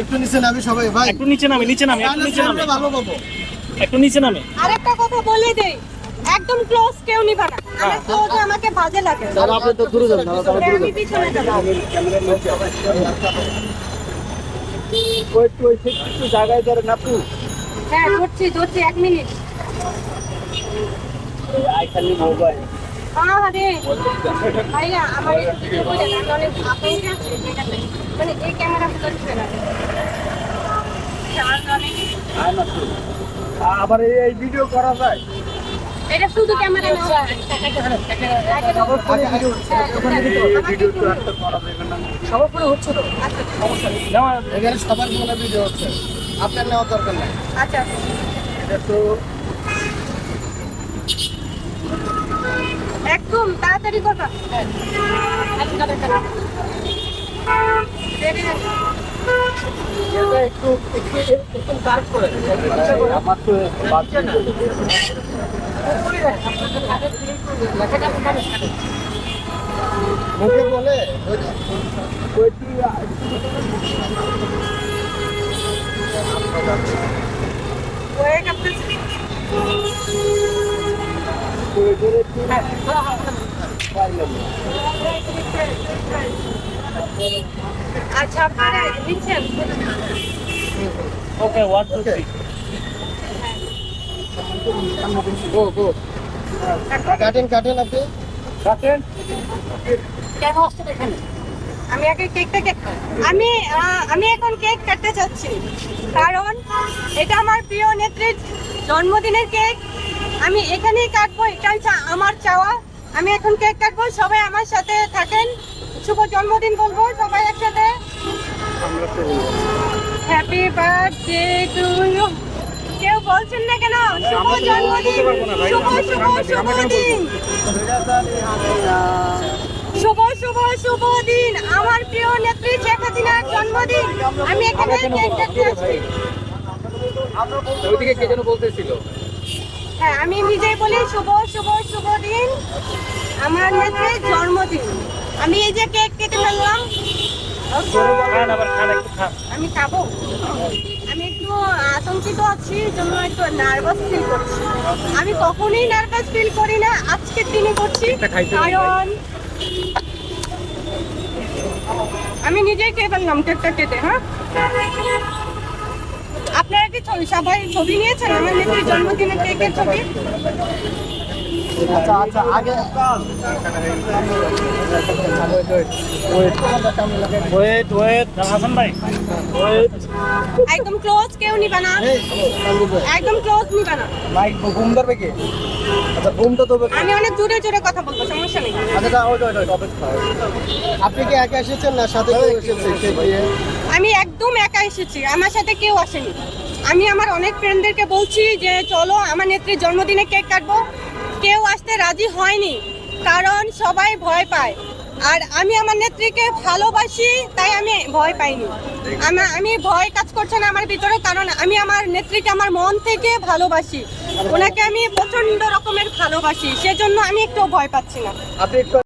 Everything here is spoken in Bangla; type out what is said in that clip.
একটু নিচে নামি সবাই ভাই। একটু নিচে নামে নিচে নামে একটু নিচে নামে। ভালো পাবো একটু নিচে নামে। আরেকটা কথা বলে দেই একদম ক্লোজ কেউ নিবা না। আমার ক্লোজে আমাকে বাজে লাগে। তাহলে আপনি তো দূরে যান তাহলে তাহলে আমি পিছনে যাব। ওই একটু ওই একটু জায়গায় ধরেন আপু? হ্যাঁ ধরছি ধরছি এক মিনিট। আইখালি মোবাইল। মানে এই ক্যামেরা আবার এই ভিডিও করা যায়। এটা শুধু ক্যামেরা না এই ভিডিও তো? একটা করা যাবে। না সবার ফোনে হচ্ছে তো এখানে সবার ফোনে ভিডিও হচ্ছে। আপনার নেওয়া দরকার নাই। আচ্ছা। এটা তো একদম তাড়াতাড়ি করবা একটু একটু কাজ করে আচ্ছা আপনারা নিচ্ছেন? Okay one two three go go কাটেন কাটেন আপনি রাখেন আমি আগে কেকটাকে আমি আমি এখন কেক কাটতে চাচ্ছি। কারণ এটা আমার প্রিয় নেত্রীর জন্মদিনের কেক আমি এখানেই কাটবো এটাই চা- আমার চাওয়া। আমি এখন কেক কাটবো সবাই আমার সাথে থাকেন। শুভ জন্মদিন বলব সবাই একসাথে। হ্যাপি বার্থডে টু ইউ কেউ বলছেন না কেন? শুভ জন্মদিন। শুভ শুভ শুভ দিন। শুভ শুভ শুভ দিন। আমার প্রিয় নেত্রী শেখ হাসিনার জন্মদিন। আমি এখানে কেক কাটতে আসছি। ওইদিকে কে যেন বলতেছিল? হ্যাঁ আমি নিজেই বলি শুভ শুভ শুভ দিন। আমার নেত্রীর জন্মদিন। আমি এই যে কেক কেটে ফেললাম। আমি খাব। আমি একটু আতঙ্কিত আছি জন্য একটু নার্ভাস ফিল করছি। আমি কখনোই নার্ভাস ফিল করি না আজকের দিনে করছি। কারণ আমি নিজেই খেয়ে ফেললাম কেকটা কেটে হ্যাঁ? কি ছবি সবাই ছবি নিয়েছেন আমার নেত্রীর জন্মদিনের কেকের ছবি। আচ্ছা আচ্ছা আগে ওয়েট ওয়েট হাসান ভাই। ওয়েট একদম ক্লোজ কেউ নিবা না। ভাই একদম ক্লোজ নিবা না। মাইক ঘুম ধরবে কে? আচ্ছা ঘুমটা আমি অনেক জোরে জোরে কথা বলব সমস্যা নেই। আচ্ছা অপেক্ষা আপনি কি একা এসেছেন না সাথে কেউ এসেছে? আমি একদম একা এসেছি আমার সাথে কেউ আসেনি। আমি আমার অনেক ফ্রেন্ডদেরকে বলছি যে, চলো, আমার নেত্রীর জন্মদিনে কেক কাটবো। কেউ আসতে রাজি হয়নি, কারণ সবাই ভয় পায়। আর আমি আমার নেত্রীকে ভালোবাসি, তাই আমি ভয় পাইনি। আমার, আমি ভয় কাজ করছে না আমার ভিতরে, কারণ আমি আমার নেত্রীকে আমার মন থেকে ভালোবাসি। ওনাকে আমি প্রচণ্ড রকমের ভালোবাসি, সেজন্য আমি একটু ভয় পাচ্ছি না।